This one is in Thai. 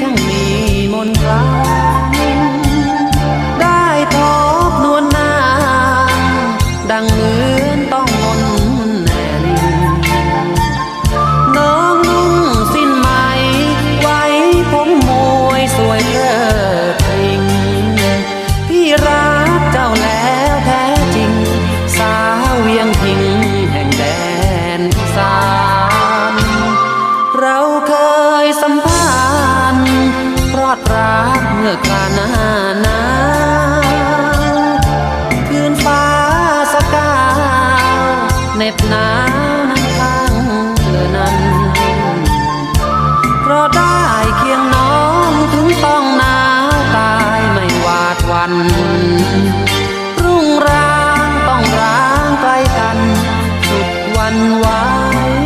ช่างมีมนตราได้ทบนวลนา ดังเหมือนต้องมนแน่ลินน้องนุ่งสิ้นไหม ไว้ผมมวยสวยเลิศพิง พี่รักเจ้าแล้วแท้จริง สาวเวียงพิงแห่งแดนอีสาน เราเคยสัมผัสานาหนาวคืนฟ้าสกาวเน็บหนาวข้างเธอนันเราได้เคียงน้องถึงต้องหนาวตายไม่วาดวัน รุ่งร้างต้องร้างไกลกัน สุดวันวาย